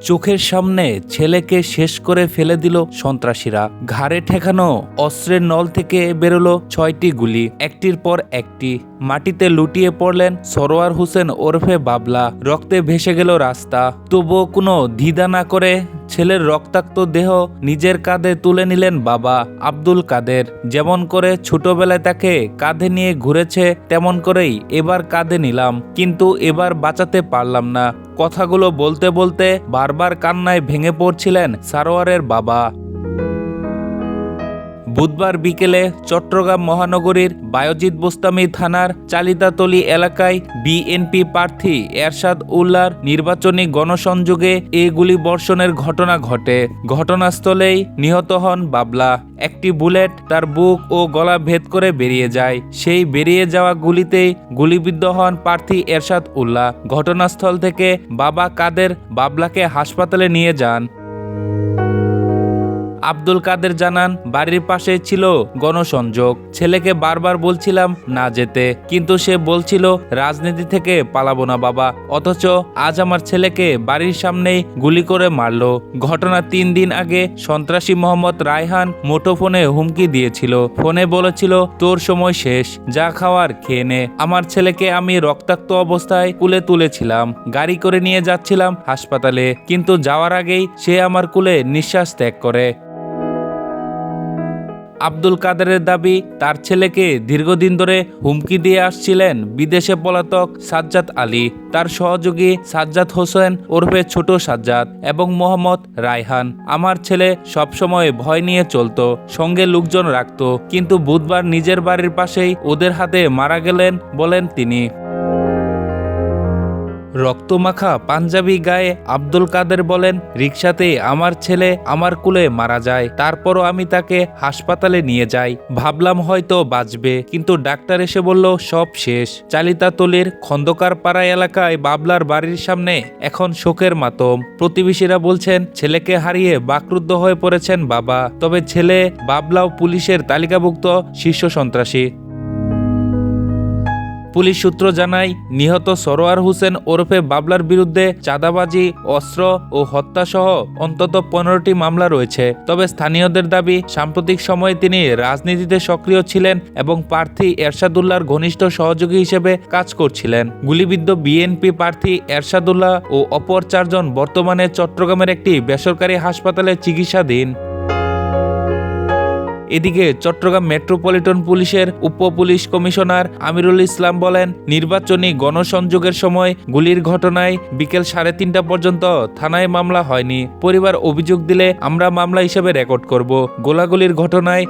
চোখের সামনে ছেলেকে শেষ করে ফেলে দিল সন্ত্রাসীরা। ঘাড়ে ঠেকানো অস্ত্রের নল থেকে বেরোলো ছয়টি গুলি, একটির পর একটি। মাটিতে লুটিয়ে পড়লেন সরোয়ার হোসেন ওরফে বাবলা। রক্তে ভেসে গেল রাস্তা। তবুও কোনো দ্বিধা না করে ছেলের রক্তাক্ত দেহ নিজের কাঁধে তুলে নিলেন বাবা আব্দুল কাদের। যেমন করে ছোটবেলায় তাকে কাঁধে নিয়ে ঘুরেছে, তেমন করেই এবার কাঁধে নিলাম। কিন্তু এবার বাঁচাতে পারলাম না। কথাগুলো বলতে বলতে বারবার কান্নায় ভেঙে পড়ছিলেন সারোয়ারের বাবা। বুধবার বিকেলে চট্টগ্রাম মহানগরীর বায়োজিৎ বোস্তামি থানার চালিতাতলি এলাকায় বিএনপি প্রার্থী এরশাদ উল্লার নির্বাচনী গণসংযোগে এ গুলি বর্ষণের ঘটনা ঘটে। ঘটনাস্থলেই নিহত হন বাবলা। একটি বুলেট তার বুক ও গলা ভেদ করে বেরিয়ে যায়। সেই বেরিয়ে যাওয়া গুলিতেই গুলিবিদ্ধ হন প্রার্থী এরশাদ উল্লাহ ঘটনাস্থল থেকে বাবা কাদের বাবলাকে হাসপাতালে নিয়ে যান। আব্দুল কাদের জানান, বাড়ির পাশে ছিল গণসংযোগ। ছেলেকে বারবার বলছিলাম না যেতে, কিন্তু সে বলছিল, রাজনীতি থেকে পালাবো না বাবা। অথচ আজ আমার ছেলেকে বাড়ির সামনেই গুলি করে মারলো। ঘটনা তিন দিন আগে সন্ত্রাসী মোহাম্মদ রায়হান মুঠোফোনে হুমকি দিয়েছিল। ফোনে বলেছিল, তোর সময় শেষ, যা খাওয়ার খেয়ে নে। আমার ছেলেকে আমি রক্তাক্ত অবস্থায় কুলে তুলেছিলাম। গাড়ি করে নিয়ে যাচ্ছিলাম হাসপাতালে, কিন্তু যাওয়ার আগেই সে আমার কুলে নিঃশ্বাস ত্যাগ করে। আব্দুল কাদেরের দাবি, তার ছেলেকে দীর্ঘদিন ধরে হুমকি দিয়ে আসছিলেন বিদেশে পলাতক সাজ্জাদ আলী। তার সহযোগী সাজ্জাদ হোসেন ওরফে ছোট সাজ্জাদ এবং মোহাম্মদ রায়হান। আমার ছেলে সবসময় ভয় নিয়ে চলতো, সঙ্গে লোকজন রাখত, কিন্তু বুধবার নিজের বাড়ির পাশেই ওদের হাতে মারা গেলেন বলেন তিনি। রক্তমাখা পাঞ্জাবি গায়ে আব্দুল কাদের বলেন রিক্সাতে আমার ছেলে আমার কুলে মারা যায়, তারপরও আমি তাকে হাসপাতালে নিয়ে যাই। ভাবলাম হয়তো বাঁচবে, কিন্তু ডাক্তার এসে বলল, সব শেষ। চালিতাতলির খন্দকার পাড়া এলাকায় বাবলার বাড়ির সামনে এখন শোকের মাতম। প্রতিবেশীরা বলছেন, ছেলেকে হারিয়ে বাকরুদ্ধ হয়ে পড়েছেন বাবা। তবে ছেলে বাবলাও পুলিশের তালিকাভুক্ত শীর্ষ সন্ত্রাসী। পুলিশ সূত্র জানায়, নিহত সরোয়ার হোসেন ওরফে বাবলার বিরুদ্ধে চাঁদাবাজি, অস্ত্র ও হত্যাসহ অন্তত পনেরোটি মামলা রয়েছে। তবে স্থানীয়দের দাবি, সাম্প্রতিক সময়ে তিনি রাজনীতিতে সক্রিয় ছিলেন এবং প্রার্থী এরশাদুল্লাহর ঘনিষ্ঠ সহযোগী হিসেবে কাজ করছিলেন। গুলিবিদ্ধ বিএনপি প্রার্থী এরশাদুল্লাহ ও অপর চারজন বর্তমানে চট্টগ্রামের একটি বেসরকারি হাসপাতালে চিকিৎসাধীন। এদিকে চট্টগ্রাম মেট্রোপলিটন পুলিশের উপ পুলিশ কমিশনার আমিরুল ইসলাম বলেন, নির্বাচনী গণসংযোগের সময় গুলির ঘটনায় বিকেল সাড়ে তিনটা পর্যন্ত থানায় মামলা হয়নি। পরিবার অভিযোগ দিলে আমরা মামলা হিসেবে রেকর্ড করব। গোলাগুলির ঘটনায়